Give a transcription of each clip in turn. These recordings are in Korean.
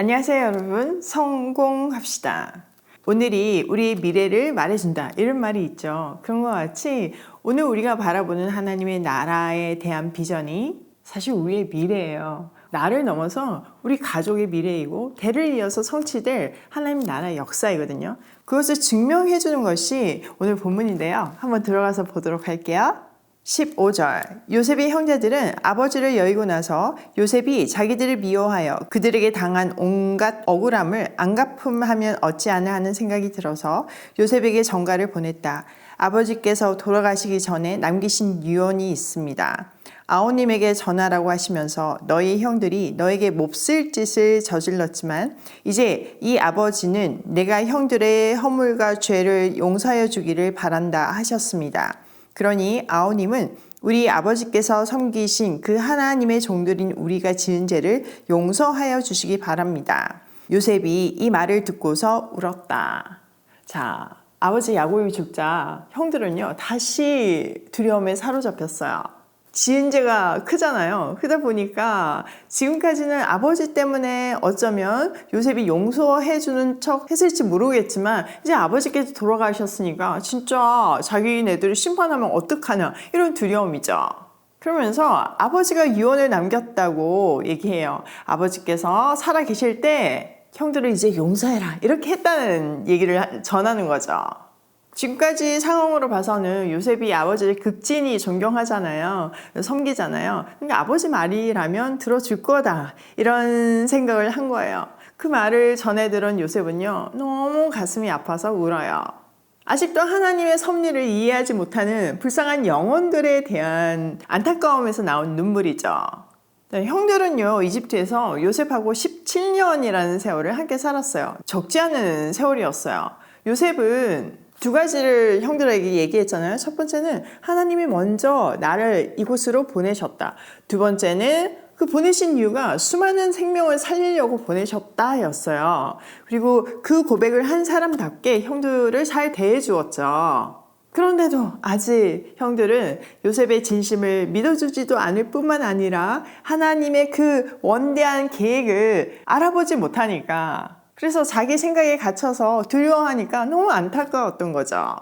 안녕하세요, 여러분. 성공합시다. 오늘이 우리의 미래를 말해준다. 이런 말이 있죠. 그런 것 같이 오늘 우리가 바라보는 하나님의 나라에 대한 비전이 사실 우리의 미래예요. 나를 넘어서 우리 가족의 미래이고 대를 이어서 성취될 하나님 나라의 역사이거든요. 그것을 증명해 주는 것이 오늘 본문인데요. 한번 들어가서 보도록 할게요. 15절 요셉의 형제들은 아버지를 여의고 나서 요셉이 자기들을 미워하여 그들에게 당한 온갖 억울함을 안 갚음하면 어찌하나 하는 생각이 들어서 요셉에게 전가를 보냈다. 아버지께서 돌아가시기 전에 남기신 유언이 있습니다. 아오님에게 전하라고 하시면서 너희 형들이 너에게 몹쓸 짓을 저질렀지만 이제 이 아버지는 내가 형들의 허물과 죄를 용서하여 주기를 바란다 하셨습니다. 그러니 아오님은 우리 아버지께서 섬기신 그 하나님의 종들인 우리가 지은 죄를 용서하여 주시기 바랍니다. 요셉이 이 말을 듣고서 울었다. 자, 아버지 야곱이 죽자 형들은요 다시 두려움에 사로잡혔어요. 지은 죄가 크잖아요. 크다 보니까 지금까지는 아버지 때문에 어쩌면 요셉이 용서해주는 척 했을지 모르겠지만 이제 아버지께서 돌아가셨으니까 진짜 자기네들을 심판하면 어떡하냐 이런 두려움이죠. 그러면서 아버지가 유언을 남겼다고 얘기해요. 아버지께서 살아 계실 때 형들을 이제 용서해라 이렇게 했다는 얘기를 전하는 거죠. 지금까지 상황으로 봐서는 요셉이 아버지를 극진히 존경하잖아요. 섬기잖아요. 그러니까 아버지 말이라면 들어줄 거다. 이런 생각을 한 거예요. 그 말을 전해 들은 요셉은요, 너무 가슴이 아파서 울어요. 아직도 하나님의 섭리를 이해하지 못하는 불쌍한 영혼들에 대한 안타까움에서 나온 눈물이죠. 네, 형들은요, 이집트에서 요셉하고 17년이라는 세월을 함께 살았어요. 적지 않은 세월이었어요. 요셉은 두 가지를 형들에게 얘기했잖아요. 첫 번째는 하나님이 먼저 나를 이곳으로 보내셨다. 두 번째는 그 보내신 이유가 수많은 생명을 살리려고 보내셨다였어요. 그리고 그 고백을 한 사람답게 형들을 잘 대해 주었죠. 그런데도 아직 형들은 요셉의 진심을 믿어주지도 않을 뿐만 아니라 하나님의 그 원대한 계획을 알아보지 못하니까 그래서 자기 생각에 갇혀서 두려워하니까 너무 안타까웠던 거죠.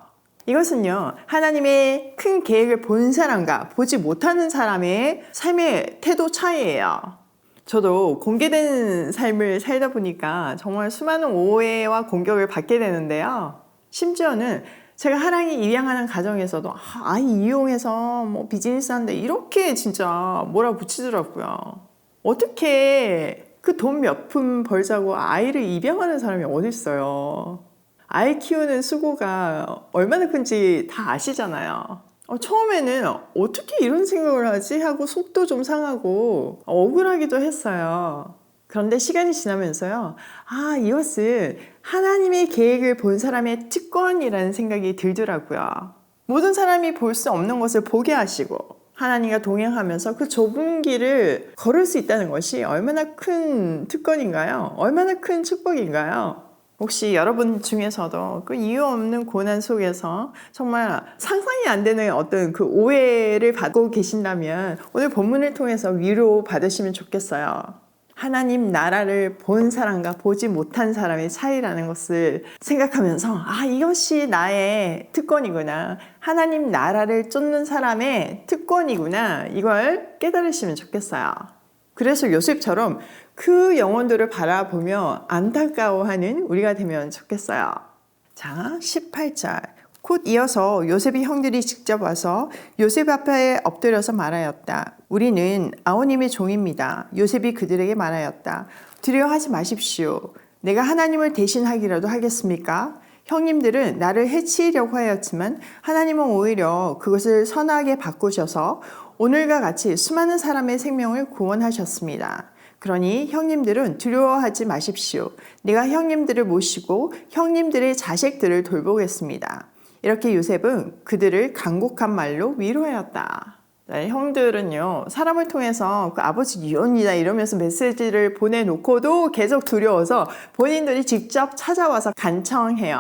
이것은요, 하나님의 큰 계획을 본 사람과 보지 못하는 사람의 삶의 태도 차이예요. 저도 공개된 삶을 살다 보니까 정말 수많은 오해와 공격을 받게 되는데요. 심지어는 제가 하랑이 입양하는 가정에서도 아, 아이 이용해서 뭐 비즈니스 하는데 이렇게 진짜 몰아붙이더라고요. 어떻게 그 돈 몇 푼 벌자고 아이를 입양하는 사람이 어디 있어요? 아이 키우는 수고가 얼마나 큰지 다 아시잖아요. 어, 처음에는 어떻게 이런 생각을 하지 하고 속도 좀 상하고 억울하기도 했어요. 그런데 시간이 지나면서요, 아, 이것은 하나님의 계획을 본 사람의 특권이라는 생각이 들더라고요. 모든 사람이 볼 수 없는 것을 보게 하시고, 하나님과 동행하면서 그 좁은 길을 걸을 수 있다는 것이 얼마나 큰 특권인가요? 얼마나 큰 축복인가요? 혹시 여러분 중에서도 그 이유 없는 고난 속에서 정말 상상이 안 되는 어떤 그 오해를 받고 계신다면 오늘 본문을 통해서 위로 받으시면 좋겠어요. 하나님 나라를 본 사람과 보지 못한 사람의 차이라는 것을 생각하면서 아 이것이 나의 특권이구나 하나님 나라를 쫓는 사람의 특권이구나 이걸 깨달으시면 좋겠어요. 그래서 요셉처럼 그 영혼들을 바라보며 안타까워하는 우리가 되면 좋겠어요. 자, 18절. 곧 이어서 요셉의 형들이 직접 와서 요셉 앞에 엎드려서 말하였다. 우리는 아오님의 종입니다. 요셉이 그들에게 말하였다. 두려워하지 마십시오. 내가 하나님을 대신하기라도 하겠습니까? 형님들은 나를 해치려고 하였지만 하나님은 오히려 그것을 선하게 바꾸셔서 오늘과 같이 수많은 사람의 생명을 구원하셨습니다. 그러니 형님들은 두려워하지 마십시오. 내가 형님들을 모시고 형님들의 자식들을 돌보겠습니다. 이렇게 요셉은 그들을 간곡한 말로 위로하였다. 네, 형들은요, 사람을 통해서 그 아버지 유언이다 이러면서 메시지를 보내놓고도 계속 두려워서 본인들이 직접 찾아와서 간청해요.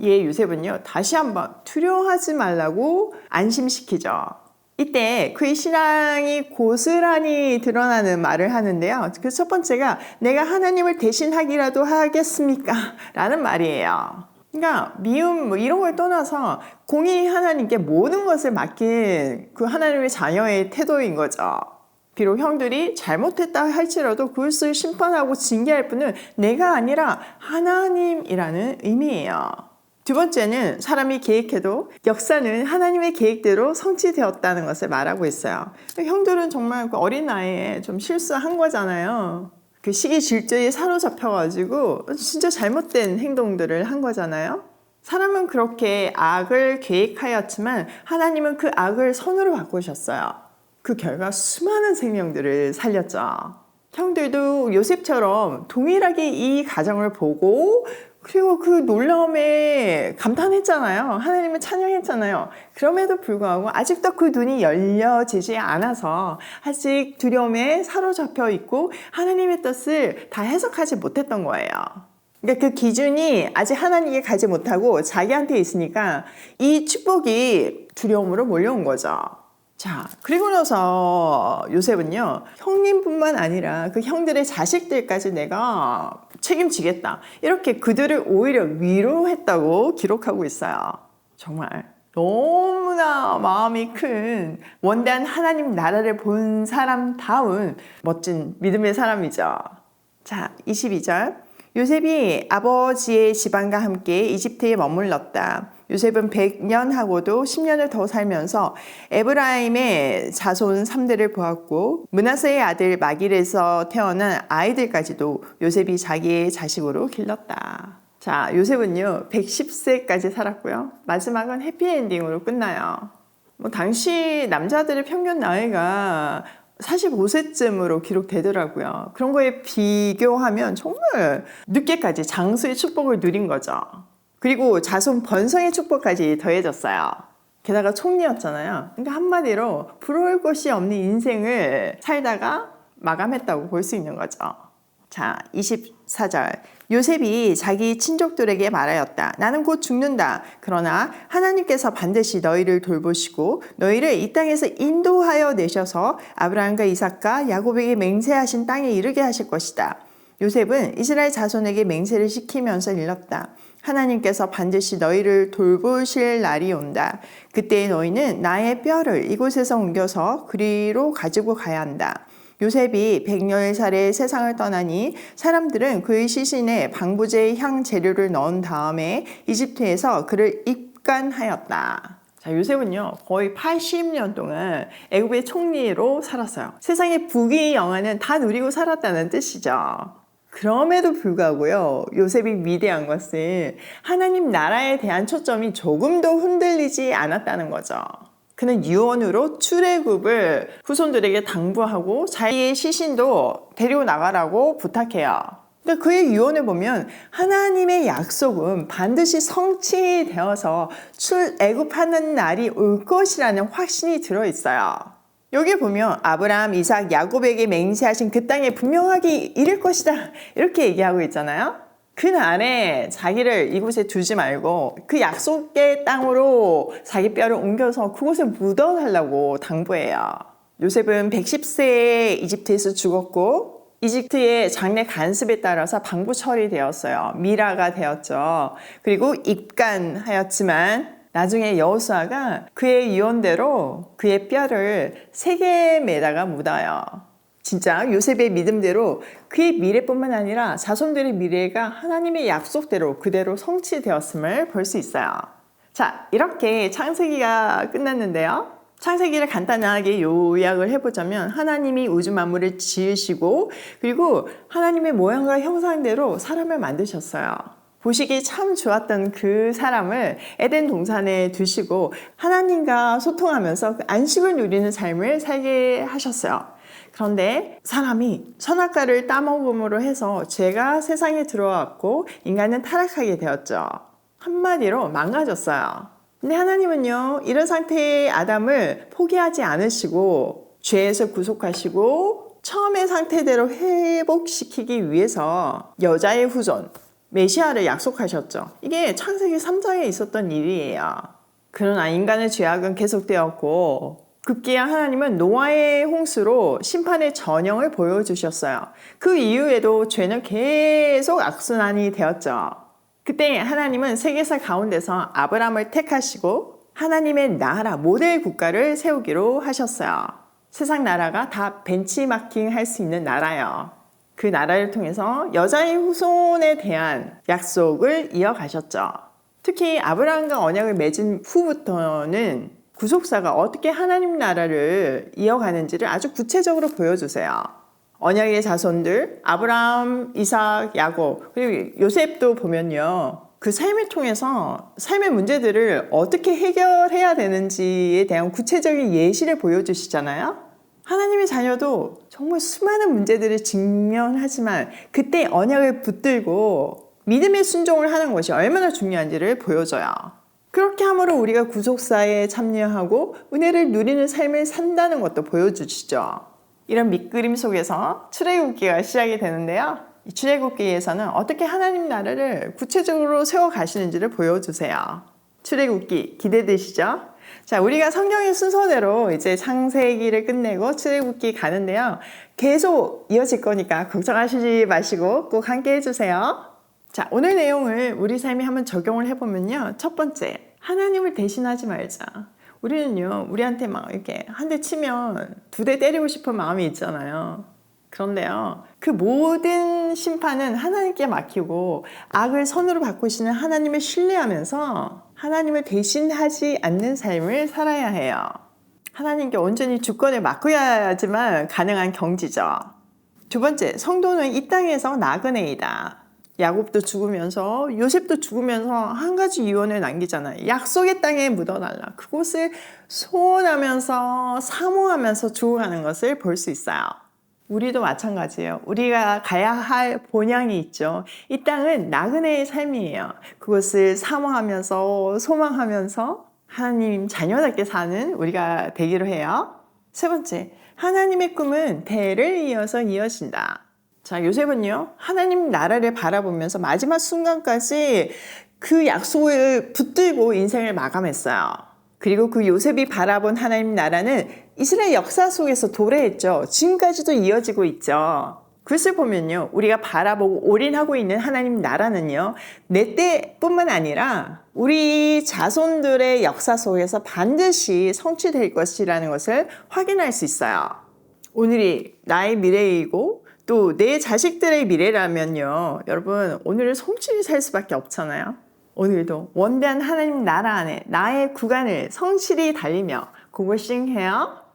예, 요셉은요, 다시 한번 두려워하지 말라고 안심시키죠. 이때 그의 신앙이 고스란히 드러나는 말을 하는데요. 그 첫 번째가 내가 하나님을 대신하기라도 하겠습니까? 라는 말이에요. 그러니까 미움 뭐 이런 걸 떠나서 공의 하나님께 모든 것을 맡긴 그 하나님의 자녀의 태도인 거죠. 비록 형들이 잘못했다 할지라도 그것을 심판하고 징계할 분은 내가 아니라 하나님이라는 의미예요. 두 번째는 사람이 계획해도 역사는 하나님의 계획대로 성취되었다는 것을 말하고 있어요. 형들은 정말 그 어린 나이에 좀 실수한 거잖아요. 그 시기 질투에 사로잡혀가지고 진짜 잘못된 행동들을 한 거잖아요. 사람은 그렇게 악을 계획하였지만 하나님은 그 악을 선으로 바꾸셨어요. 그 결과 수많은 생명들을 살렸죠. 형들도 요셉처럼 동일하게 이 가정을 보고 그리고 그 놀라움에 감탄했잖아요. 하나님을 찬양했잖아요. 그럼에도 불구하고 아직도 그 눈이 열려지지 않아서 아직 두려움에 사로잡혀 있고 하나님의 뜻을 다 해석하지 못했던 거예요. 그러니까 그 기준이 아직 하나님께 가지 못하고 자기한테 있으니까 이 축복이 두려움으로 몰려온 거죠. 자, 그리고 나서 요셉은요, 형님뿐만 아니라 그 형들의 자식들까지 내가 책임지겠다. 이렇게 그들을 오히려 위로했다고 기록하고 있어요. 정말. 너무나 마음이 큰 원대한 하나님 나라를 본 사람다운 멋진 믿음의 사람이죠. 자, 22절. 요셉이 아버지의 집안과 함께 이집트에 머물렀다. 요셉은 100년 하고도 10년을 더 살면서 에브라임의 자손 3대를 보았고 문하세의 아들 마길에서 태어난 아이들까지도 요셉이 자기의 자식으로 길렀다. 자, 요셉은요, 110세까지 살았고요. 마지막은 해피엔딩으로 끝나요. 뭐, 당시 남자들의 평균 나이가 45세쯤으로 기록되더라고요. 그런 거에 비교하면 정말 늦게까지 장수의 축복을 누린 거죠. 그리고 자손 번성의 축복까지 더해졌어요. 게다가 총리였잖아요. 그러니까 한마디로 부러울 것이 없는 인생을 살다가 마감했다고 볼 수 있는 거죠. 자, 24절. 요셉이 자기 친족들에게 말하였다. 나는 곧 죽는다. 그러나 하나님께서 반드시 너희를 돌보시고 너희를 이 땅에서 인도하여 내셔서 아브라함과 이삭과 야곱에게 맹세하신 땅에 이르게 하실 것이다. 요셉은 이스라엘 자손에게 맹세를 시키면서 일렀다. 하나님께서 반드시 너희를 돌보실 날이 온다. 그때 너희는 나의 뼈를 이곳에서 옮겨서 그리로 가지고 가야 한다. 요셉이 110살에 세상을 떠나니 사람들은 그의 시신에 방부제 향 재료를 넣은 다음에 이집트에서 그를 입간하였다. 자, 요셉은요, 거의 80년 동안 애굽의 총리로 살았어요. 세상의 부귀 영화는 다 누리고 살았다는 뜻이죠. 그럼에도 불구하고요, 요셉이 위대한 것은 하나님 나라에 대한 초점이 조금도 흔들리지 않았다는 거죠. 그는 유언으로 출애굽을 후손들에게 당부하고 자기의 시신도 데리고 나가라고 부탁해요. 근데 그의 유언을 보면 하나님의 약속은 반드시 성취되어서 출애굽하는 날이 올 것이라는 확신이 들어 있어요. 여기 보면 아브라함, 이삭, 야곱에게 맹세하신 그 땅에 분명하게 이를 것이다. 이렇게 얘기하고 있잖아요. 그 날에 자기를 이곳에 두지 말고 그 약속의 땅으로 자기 뼈를 옮겨서 그곳에 묻어달라고 당부해요. 요셉은 110세에 이집트에서 죽었고 이집트의 장례 간습에 따라서 방부 처리되었어요. 미라가 되었죠. 그리고 입간하였지만 나중에 여호수아가 그의 유언대로 그의 뼈를 세겜에다가 묻어요. 진짜 요셉의 믿음대로 그의 미래뿐만 아니라 자손들의 미래가 하나님의 약속대로 그대로 성취되었음을 볼 수 있어요. 자, 이렇게 창세기가 끝났는데요. 창세기를 간단하게 요약을 해보자면 하나님이 우주 만물을 지으시고 그리고 하나님의 모양과 형상대로 사람을 만드셨어요. 보시기 참 좋았던 그 사람을 에덴 동산에 두시고 하나님과 소통하면서 그 안식을 누리는 삶을 살게 하셨어요. 그런데 사람이 선악과를 따먹음으로 해서 죄가 세상에 들어왔고 인간은 타락하게 되었죠. 한마디로 망가졌어요. 근데 하나님은요, 이런 상태의 아담을 포기하지 않으시고 죄에서 구속하시고 처음의 상태대로 회복시키기 위해서 여자의 후손, 메시아를 약속하셨죠. 이게 창세기 3장에 있었던 일이에요. 그러나 인간의 죄악은 계속되었고 급기야 하나님은 노아의 홍수로 심판의 전형을 보여주셨어요. 그 이후에도 죄는 계속 악순환이 되었죠. 그때 하나님은 세계사 가운데서 아브라함을 택하시고 하나님의 나라 모델 국가를 세우기로 하셨어요. 세상 나라가 다 벤치마킹 할 수 있는 나라요. 그 나라를 통해서 여자의 후손에 대한 약속을 이어가셨죠. 특히 아브라함과 언약을 맺은 후부터는 구속사가 어떻게 하나님 나라를 이어가는지를 아주 구체적으로 보여주세요. 언약의 자손들 아브라함, 이삭, 야곱 그리고 요셉도 보면요. 그 삶을 통해서 삶의 문제들을 어떻게 해결해야 되는지에 대한 구체적인 예시를 보여주시잖아요. 하나님의 자녀도 정말 수많은 문제들을 직면하지만 그때 언약을 붙들고 믿음의 순종을 하는 것이 얼마나 중요한지를 보여줘요. 그렇게 함으로 우리가 구속사에 참여하고 은혜를 누리는 삶을 산다는 것도 보여주시죠. 이런 밑그림 속에서 출애굽기가 시작이 되는데요. 이 출애굽기에서는 어떻게 하나님 나라를 구체적으로 세워 가시는지를 보여주세요. 출애굽기 기대되시죠? 자, 우리가 성경의 순서대로 이제 창세기를 끝내고 출애굽기 가는데요. 계속 이어질 거니까 걱정하시지 마시고 꼭 함께 해주세요. 자, 오늘 내용을 우리 삶에 한번 적용을 해보면요. 첫 번째, 하나님을 대신하지 말자. 우리는요, 우리한테 막 이렇게 한 대 치면 두 대 때리고 싶은 마음이 있잖아요. 그런데요, 그 모든 심판은 하나님께 맡기고 악을 선으로 바꾸시는 하나님을 신뢰하면서 하나님을 대신하지 않는 삶을 살아야 해요. 하나님께 온전히 주권을 맡겨야지만 가능한 경지죠. 두 번째, 성도는 이 땅에서 나그네이다. 야곱도 죽으면서 요셉도 죽으면서 한 가지 유언을 남기잖아요. 약속의 땅에 묻어달라. 그곳을 소원하면서 사모하면서 죽어가는 것을 볼 수 있어요. 우리도 마찬가지예요. 우리가 가야 할 본향이 있죠. 이 땅은 나그네의 삶이에요. 그것을 사모하면서 소망하면서 하나님 자녀답게 사는 우리가 되기로 해요. 세 번째, 하나님의 꿈은 대를 이어서 이어진다. 자, 요셉은요, 하나님 나라를 바라보면서 마지막 순간까지 그 약속을 붙들고 인생을 마감했어요. 그리고 그 요셉이 바라본 하나님 나라는 이스라엘 역사 속에서 도래했죠. 지금까지도 이어지고 있죠. 그것을 보면요, 우리가 바라보고 올인하고 있는 하나님 나라는요, 내 때뿐만 아니라 우리 자손들의 역사 속에서 반드시 성취될 것이라는 것을 확인할 수 있어요. 오늘이 나의 미래이고 또 내 자식들의 미래라면요. 여러분, 오늘을 성실히 살 수밖에 없잖아요. 오늘도 원대한 하나님 나라 안에 나의 구간을 성실히 달리며 고고싱 해요.